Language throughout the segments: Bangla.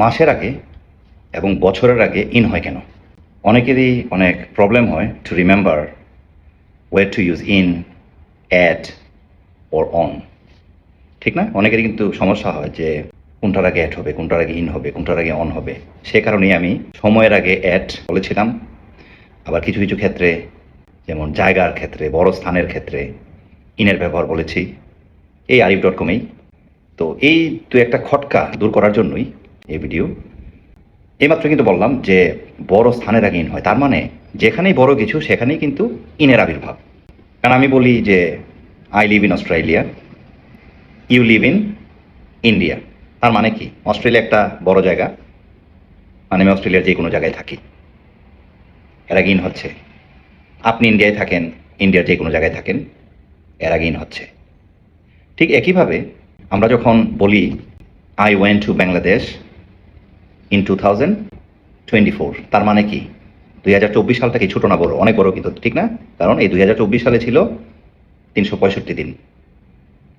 মাসের আগে এবং বছরের আগে ইন হয় কেন? অনেকেরই অনেক প্রবলেম হয় to remember way to use in at or on ঠিক না? অনেকেরই কিন্তু সমস্যা হয় যে কোনটার আগে অ্যাড হবে, কোনটার আগে ইন হবে, কোনটার আগে অন হবে। সে কারণেই আমি সময়ের আগে অ্যাড বলেছিলাম। আবার কিছু কিছু ক্ষেত্রে, যেমন জায়গার ক্ষেত্রে, বড় স্থানের ক্ষেত্রে ইনের ব্যবহার বলেছি। এই আরিফ ডট কমেই তো এই দু একটা খটকা দূর করার জন্যই এই ভিডিও। এইমাত্র কিন্তু বললাম যে বড় স্থানের আগে ইন হয়। তার মানে যেখানেই বড় কিছু, সেখানেই কিন্তু ইনের আবির্ভাব। কারণ আমি বলি যে I live in Australia you live in India তার মানে কি? অস্ট্রেলিয়া একটা বড় জায়গা। মানে আমি অস্ট্রেলিয়ার যে কোনো জায়গায় থাকি। এর আগে ইন হচ্ছে। আপনি ইন্ডিয়ায় থাকেন, ইন্ডিয়ার যে কোনো জায়গায় থাকেন, এর আগে ইন হচ্ছে। ঠিক একইভাবে আমরা যখন বলি I went to Bangladesh in two thousand twenty four তার মানে কি? দুই হাজার চব্বিশ সালটা কি ছোটো না বড়, অনেক বড় কিন্তু, ঠিক না? কারণ এই দুই হাজার চব্বিশ সালে ছিল তিনশো পঁয়ষট্টি দিন।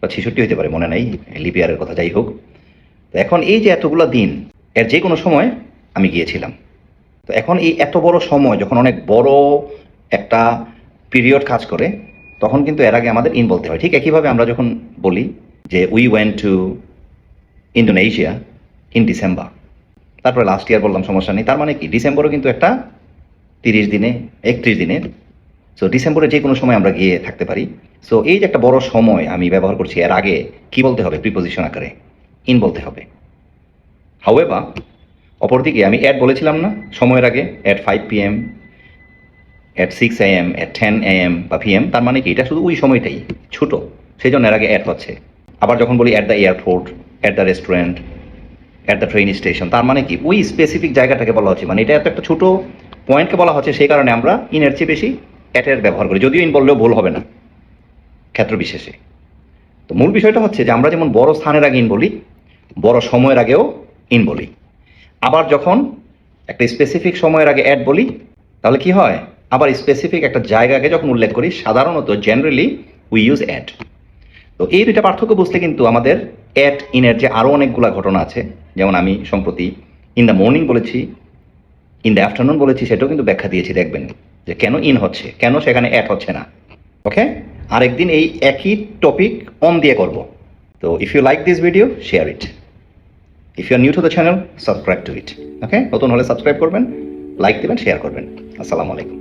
বা ছেষট্টি হতে পারে, মনে নেই, লিপিয়ারের কথা যাই হোক। তো এখন এই যে এতগুলো দিন, এর যে কোনো সময় আমি গিয়েছিলাম। তো এখন এই এত বড় সময়, যখন অনেক বড় একটা পিরিয়ড কাজ করে, তখন কিন্তু এর আগে আমাদের ইন বলতে হয়। ঠিক একইভাবে আমরা যখন বলি যে we went to Indonesia in December তারপরে লাস্ট ইয়ার বললাম সমস্যা নেই। তার মানে কি? ডিসেম্বরও কিন্তু একটা তিরিশ দিনে, একত্রিশ দিনে। সো ডিসেম্বরে যে কোনো সময় আমরা গিয়ে থাকতে পারি। সো এই যে একটা বড় সময় আমি ব্যবহার করছি এর আগে, কি বলতে হবে? প্রিপোজিশন আকারে। ইন বলতে হবে। হাউএভার অপরদিকে আমি অ্যাড বলেছিলাম না, সময়ের আগে at five P M at six A M at ten A M বা পিএম তার মানে কি? এটা শুধু ওই সময়টাই, ছোটো। সেই জন্য এর আগে অ্যাড হচ্ছে। আবার যখন বলি at the airport at the restaurant at the train station তার মানে কি? ওই স্পেসিফিক জায়গাটাকে বলা হচ্ছে। মানে এটা এত একটা ছোটো পয়েন্টকে বলা হচ্ছে, সেই কারণে আমরা ইনের চেয়ে বেশি অ্যাটের ব্যবহার করি। যদিও ইন বললেও ভুল হবে না ক্ষেত্র বিশেষে। তো মূল বিষয়টা হচ্ছে যে আমরা যেমন বড় স্থানের আগে ইন বলি, বড় সময়ের আগেও ইন বলি। আবার যখন একটা স্পেসিফিক সময়ের আগে অ্যাড বলি, তাহলে কি হয়? আবার স্পেসিফিক একটা জায়গাকে যখন উল্লেখ করি, সাধারণত জেনারেলি উই ইউজ অ্যাড তো এই দুইটা পার্থক্য বুঝতে কিন্তু আমাদের অ্যাট ইনের যে আরও অনেকগুলা ঘটনা আছে যেমন আমি সম্প্রতি ইন দ্য মর্নিং বলেছি ইন দ্য আফটারনুন বলেছি, সেটাও কিন্তু ব্যাখ্যা দিয়েছি, দেখবেন যে কেন ইন হচ্ছে, কেন সেখানে অ্যাড হচ্ছে না। ওকে আরেকদিন এই একই টপিক অন দিয়ে করব। তো if you like this video share it if you are new to the channel subscribe to it okay নতুন হলে সাবস্ক্রাইব করবেন লাইক দেবেন শেয়ার করবেন। আসসালামু আলাইকুম।